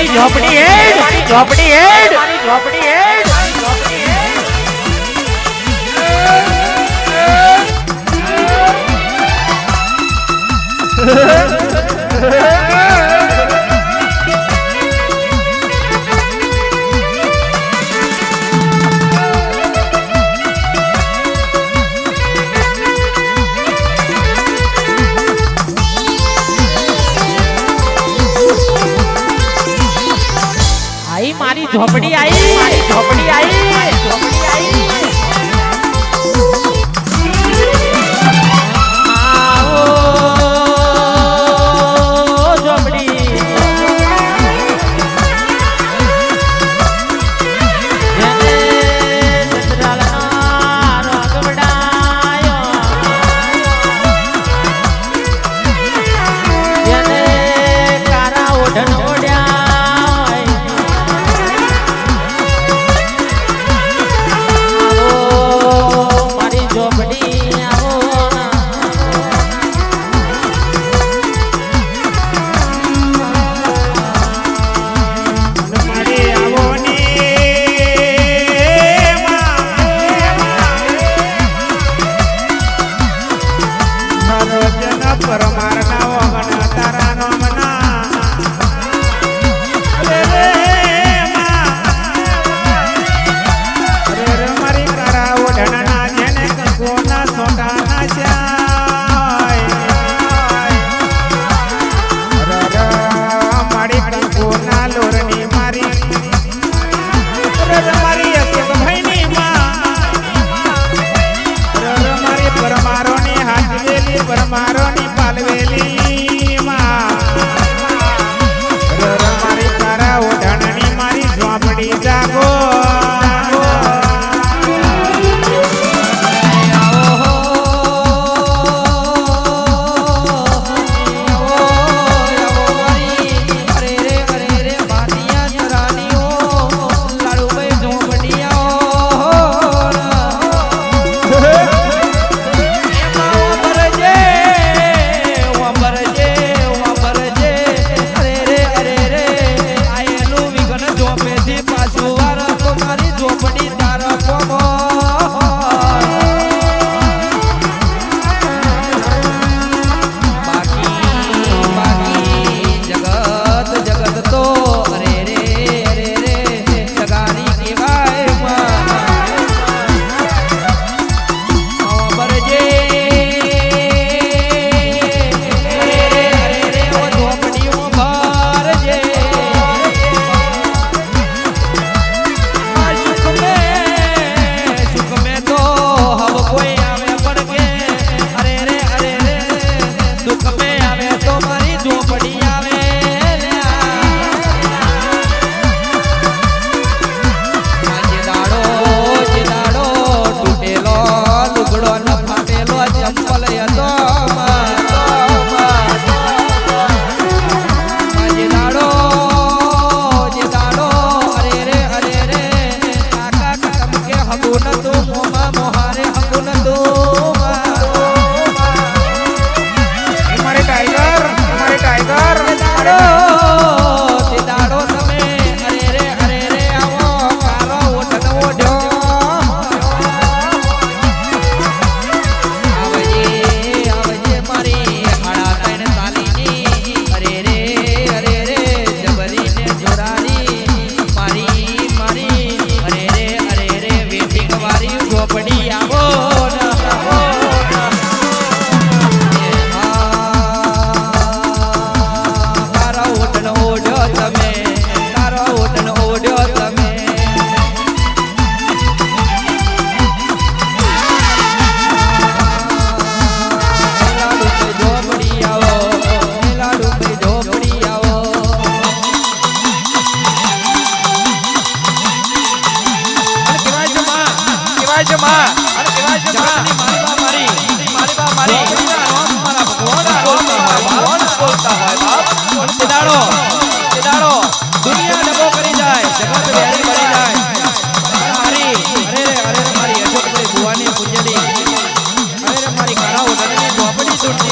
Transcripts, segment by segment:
મારી ઝોપડી હેડ ઝોપડી હેડ મારી ઝોપડી હેડ ઝોપડી હેડ. આઈ મારી ઝોપડી આઈ મારી ઝોપડી આઈ ઝોપડી આઈ.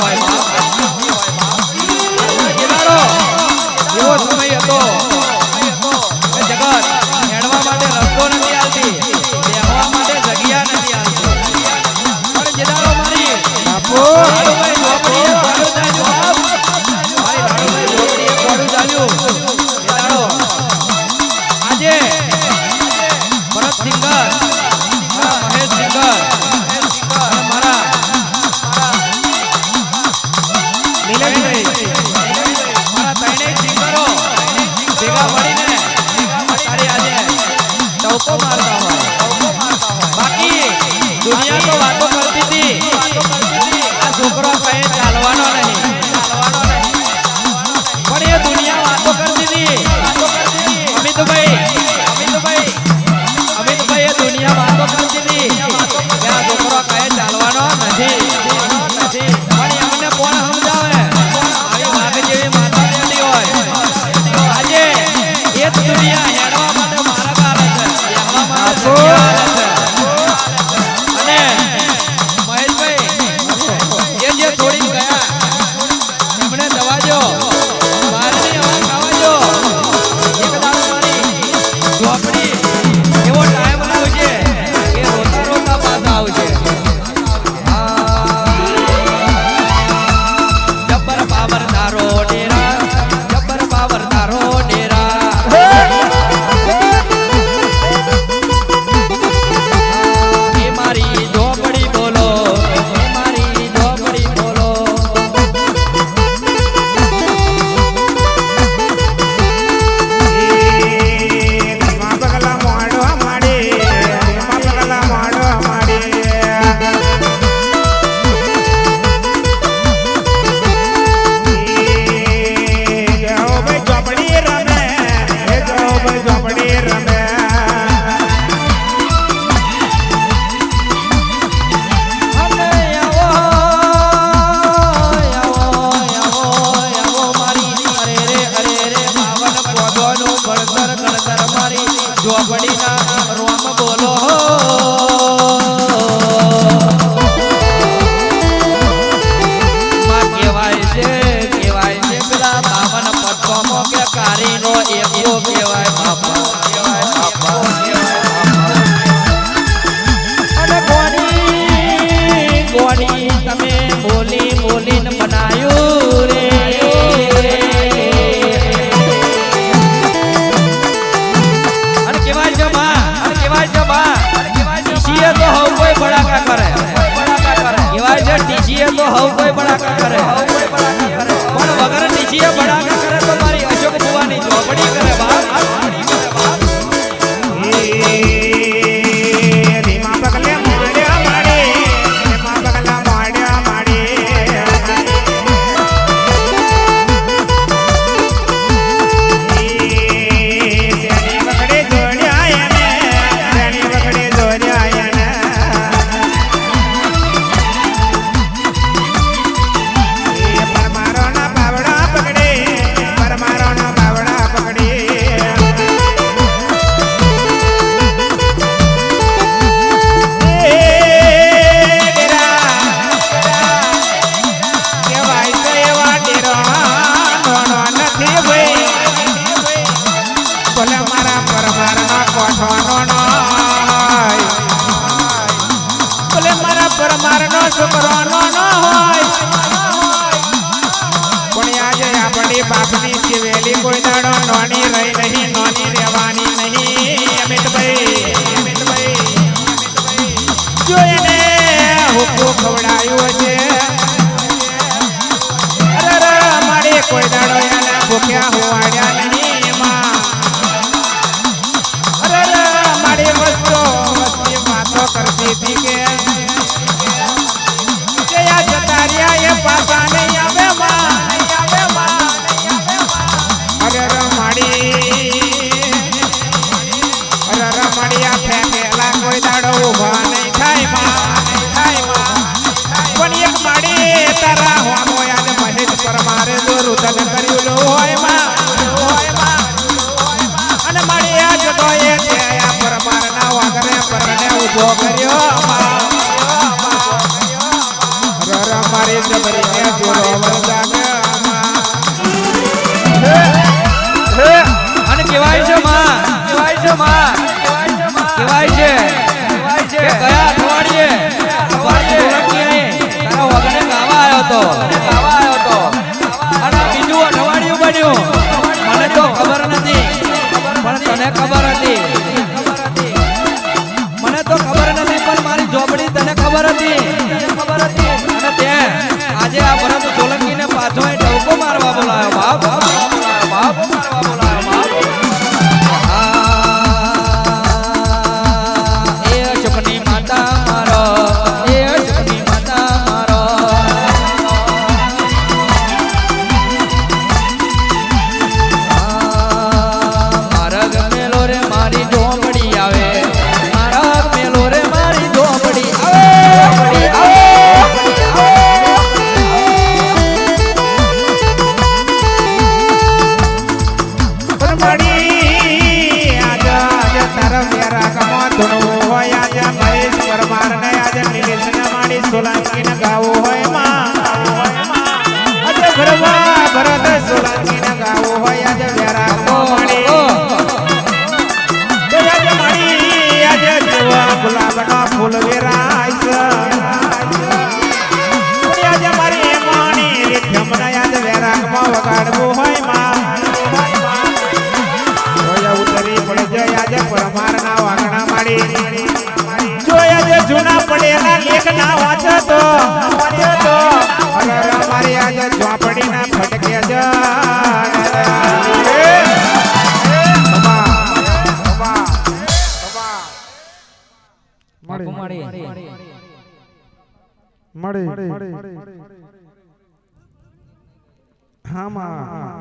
Oh my God. ટોકો મારતા હોય બાકી દુનિયા તો વાતો મારી નો એવો કહેવાય બાપા મને ખબર મળી મળી મળી હામાં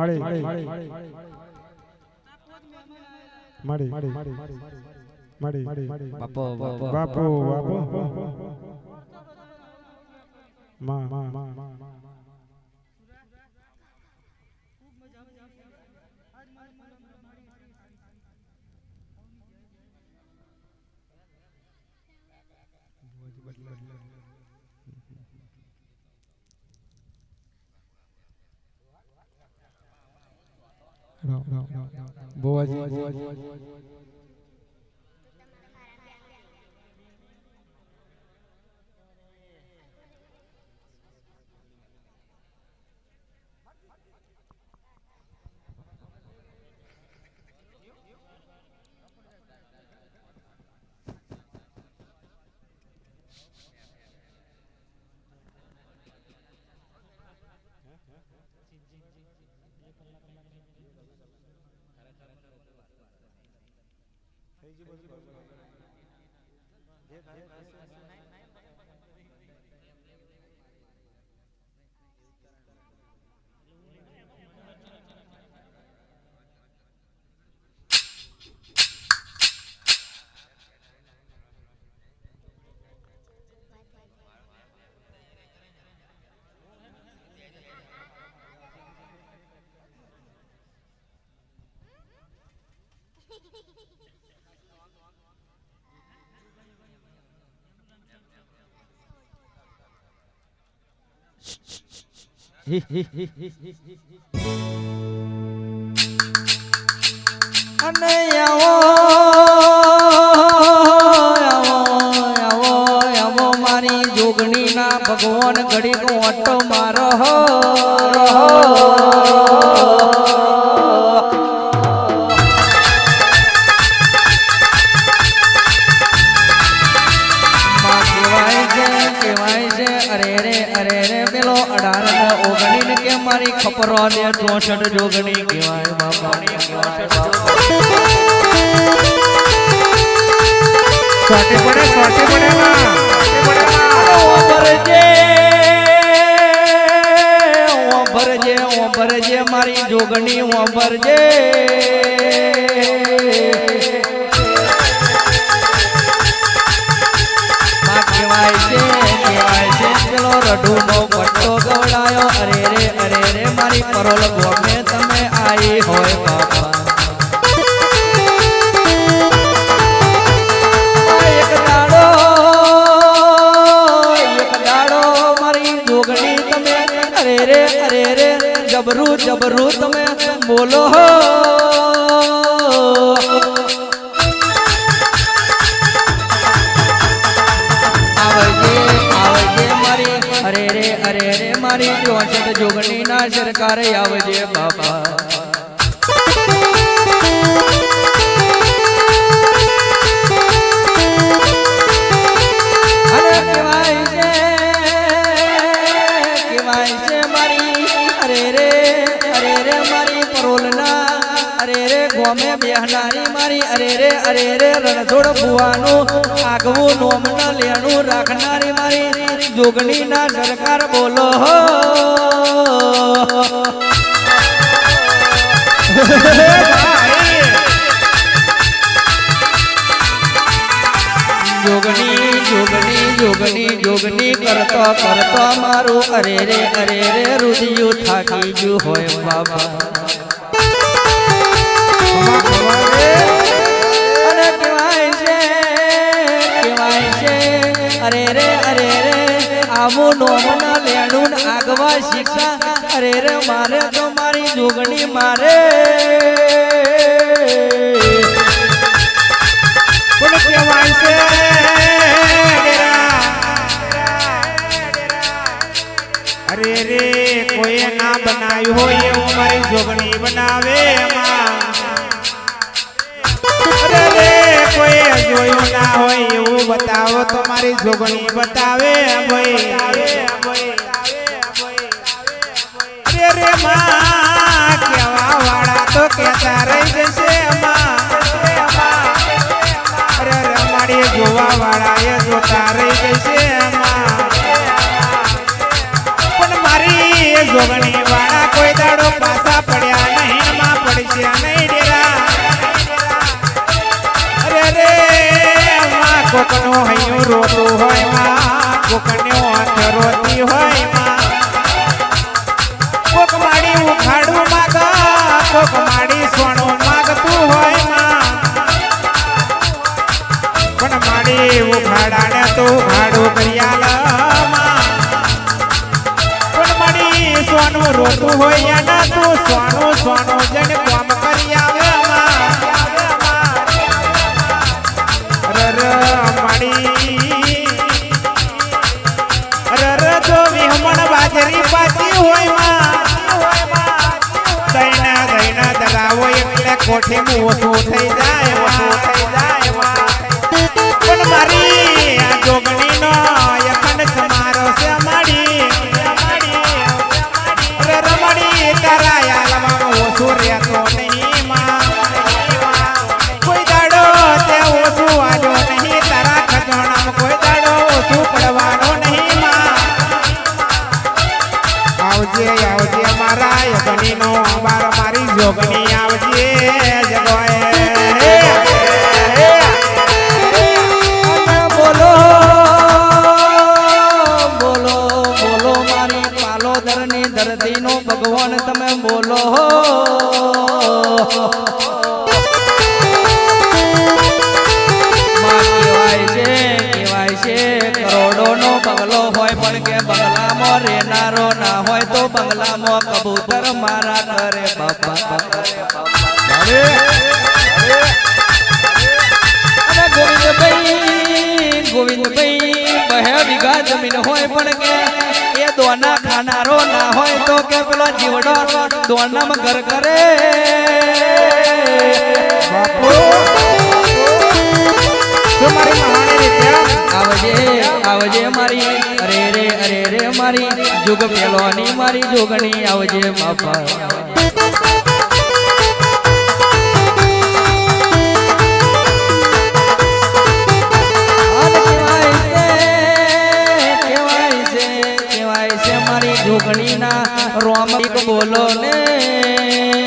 મળી મળી મળી મળી બાપો બાપો બાપો માં માં માં não. não, não, não. Boa, boa, boa. डाळीची बाजू बाजू. અને આવો આવો આવો મારી જોગણીના ભગવાન ઘડી નો અટો મારો. હો મારી ખપરો ને ચોસઠ જોગણી કહેવાય બાપાની ચોસઠ પડે ચોટે પડે ઓંભરજે મારી જોગણી ઓંભરજે. રઢુનો પટ્ટો ગવડાયો. અરે રે અરે રે, મારી પરોલ ગોમે તમે આવી હોય બાપા. અરે રે અરે રે, જબરું જબરું તમે બોલો હો. મારી ચોસઠ જોગણી ના સરકારે આવજે બાબા ગોમે બેહનારી મારી, અરે રે અરે રે, રણછોડ ફુવાનું આગવું નોમ ન લેણું રાખનારી મારી. જોગણી ના સરકાર બોલો હો. કરતો કરતો મારું. અરે રે અરે રે, રુધિયું થાકી ગયું હોય બાબા. અરે રે અરે રે, આવું નોમના લેણું આગવા શીખા. અરે રે, મારે તો મારી જોગણી મારે? અરે રે. કોઈ ના બનાવ્યું હોય એવું મારી જોગણી બનાવે એમાં. જોયું ના હોય એવું બતાવો તો મારી જોગણી બતાવે ભાઈ તો કેતા રહી જશે અરે રમાડી જોવા વાળા એ જોતા રહી જશે પણ મારી જોગણી વાળા કોઈ દાડો પાછા કોકનો હૈયું રોતું હોયમાં કોકનો હાથ રોતી હોયમાં કોક માડી ઉખાડું માગ કોક માડી સોનું માગતું હોયમાં પણ માડી ઉખાડાને તો ઉખાડું કરિયાલામાં પણ માડી સોનું રોતું હોય એના તું સોનું સોનું જણ એટલે મોઠું થઈ જાય મોઠું થઈ જાય. દોના ખાનારો ના હોય તો કે પેલો જીવડો દોનામાં ઘર કરે. આવજે આવજે મારી અરે રે અરે રે મારી જુગ પેલોની મારી જોગણી આવજે બાપા. ઓગણીના રોમક બોલો ને.